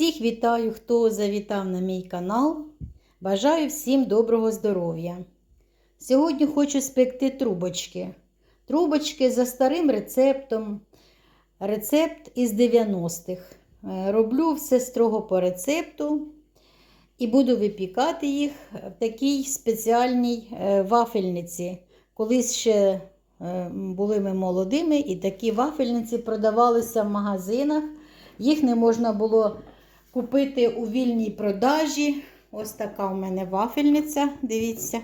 Всіх вітаю, хто завітав на мій канал. Бажаю всім доброго здоров'я. Сьогодні хочу спекти трубочки. Трубочки за старим рецептом. Рецепт із 90-х. Е, Роблю все строго по рецепту і буду випікати їх в такій спеціальній е, вафельниці. Колись ще е, були ми молодими, і такі вафельниці продавалися в магазинах. Їх не можна було купити у вільній продажі. Ось така у мене вафельниця, дивіться.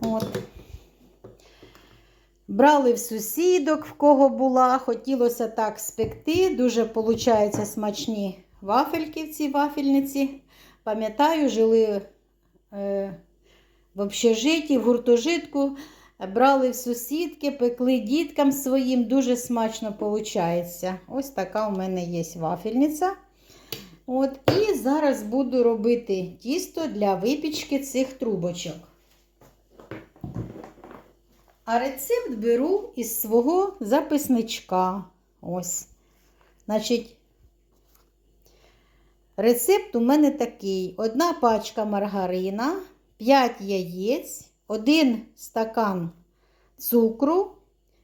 От. Брали в сусідок, в кого була, хотілося так спекти. Дуже получаються смачні вафельки в цій вафельниці. Пам'ятаю, жили е, в общежитті, в гуртожитку, брали в сусідки, пекли діткам своїм, дуже смачно виходить. Ось така у мене є вафельниця. От, І зараз буду робити тісто для випічки цих трубочок. А рецепт беру із свого записничка. Ось. Значить, рецепт у мене такий: одна пачка маргарина, 5 яєць, 1 стакан цукру,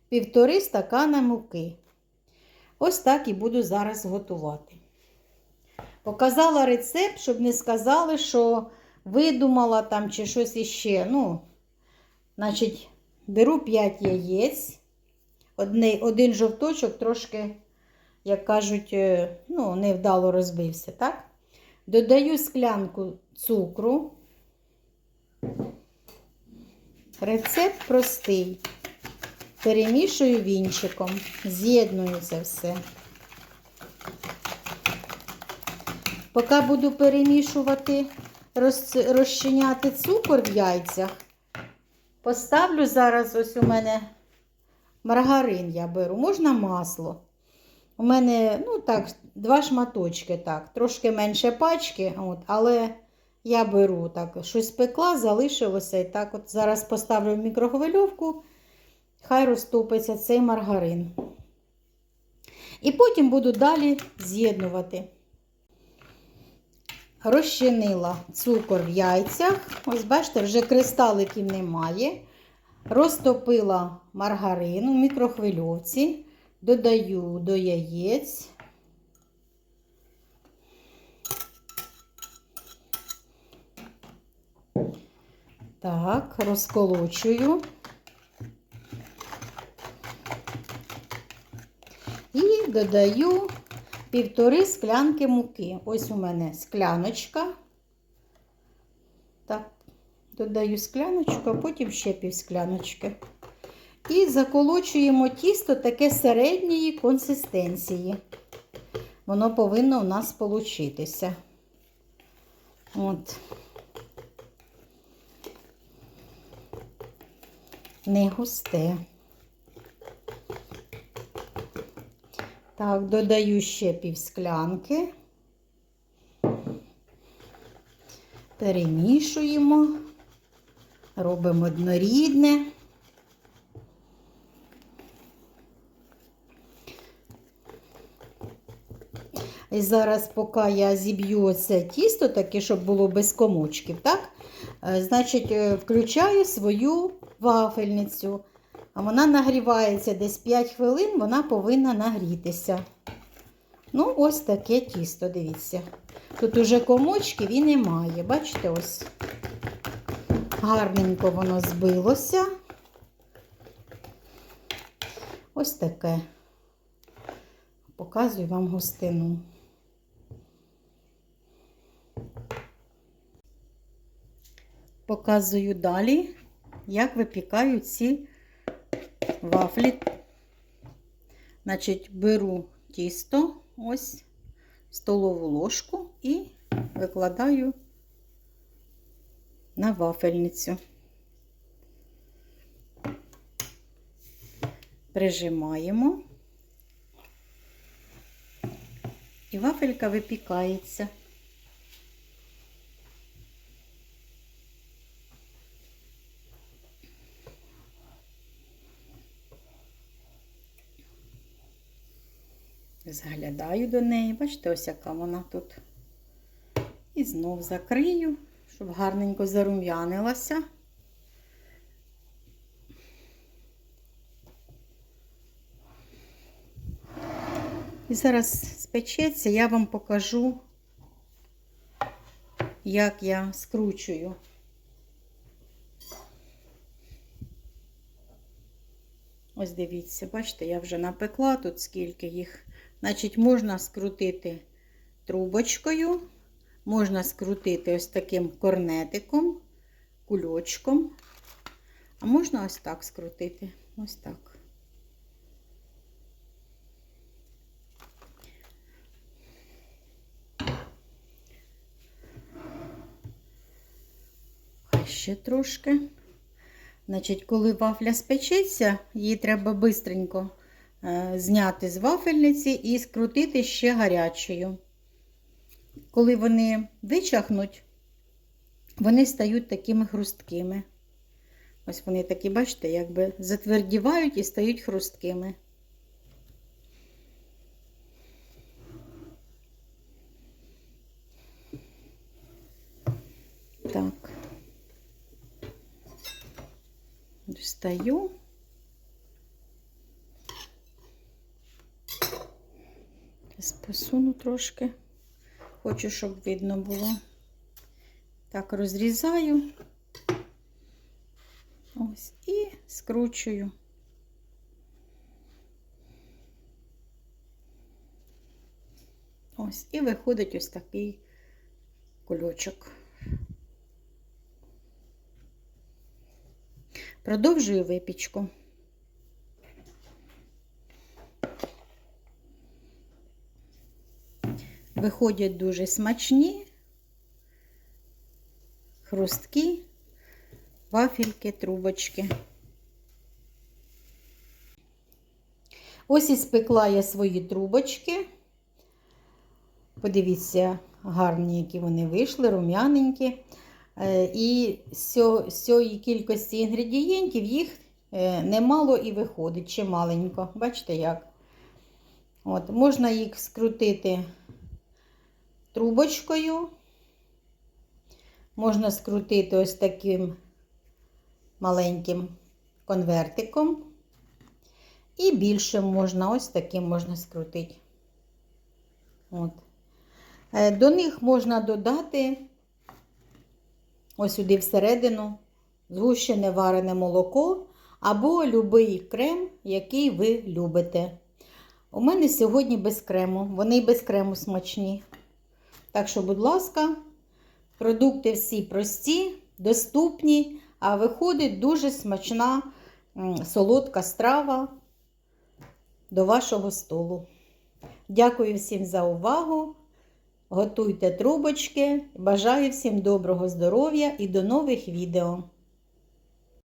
півтори стакана муки. Ось так і буду зараз готувати. Показала рецепт, щоб не сказали, що видумала там чи щось іще. Ну, значить, беру 5 яєць, один, один жовточок трошки, як кажуть, е, ну, невдало розбився, так? Додаю склянку цукру. Рецепт простий. Перемішую вінчиком, з'єдную це все. Поки буду перемішувати, розчиняти цукор в яйцях, поставлю зараз ось у мене маргарин я беру, можна масло. У мене, ну так, два шматочки, так, трошки менше пачки, от, але я беру так, щось пекла, залишилося і так от зараз поставлю в мікрохвильовку, хай розтопиться цей маргарин. І потім буду далі з'єднувати. Розчинила цукор в яйцях. Ось, бачите, вже кристаликів немає. Розтопила маргарин у мікрохвильовці, додаю до яєць. Так, розколочую. І додаю півтори склянки муки. Ось у мене скляночка. Так, додаю скляночку, а потім ще пів скляночки. І заколочуємо тісто таке середньої консистенції. Воно повинно у нас получитися. От. Не густе. Так, додаю ще пів склянки, перемішуємо, робимо однорідне. І зараз, поки я зіб'ю це тісто, таке, щоб було без комочків, так? Значить, включаю свою вафельницю. Вона нагрівається десь 5 хвилин, вона повинна нагрітися. Ну, ось таке тісто, дивіться. Тут уже комочків і немає. Бачите, ось гарненько воно збилося. Ось таке. Показую вам густину. Показую далі, як випікаю ці вафлі. Значить, беру тісто, ось столову ложку і викладаю на вафельницю. Прижимаємо, і вафелька випікається. Заглядаю до неї. Бачите, ось яка вона тут. І знов закрию, щоб гарненько зарум'янилася. І зараз спечеться, я вам покажу, як я скручую. Ось дивіться, бачите, я вже напекла тут скільки їх. Значить, можна скрутити трубочкою, можна скрутити ось таким корнетиком, кульочком, а можна ось так скрутити. Ось так. Ще трошки. Значить, коли вафля спечеться, її треба бистренько зняти з вафельниці і скрутити ще гарячою. Коли вони вичахнуть, вони стають такими хрусткими. Ось вони такі, бачите, якби затвердівають і стають хрусткими. Так. Достаю. Зараз трошки. Хочу, щоб видно було. Так, розрізаю. Ось і скручую. Ось, і виходить ось такий кульочок. Продовжую випічку. Виходять дуже смачні, хрусткі, вафельки, трубочки. Ось і спекла я свої трубочки. Подивіться, гарні, які вони вийшли, рум'яненькі. Е, І з цієї кількості інгредієнтів їх е, немало і виходить, чи маленько. Бачите як? От, Можна їх скрутити трубочкою, можна скрутити ось таким маленьким конвертиком. І більше можна, ось таким можна скрутити. От. Е, До них можна додати ось сюди всередину згущене варене молоко або любий крем, який ви любите. У мене сьогодні без крему, вони і без крему смачні. Так що, будь ласка, продукти всі прості, доступні, а виходить дуже смачна солодка страва до вашого столу. Дякую всім за увагу. Готуйте трубочки. Бажаю всім доброго здоров'я і до нових відео.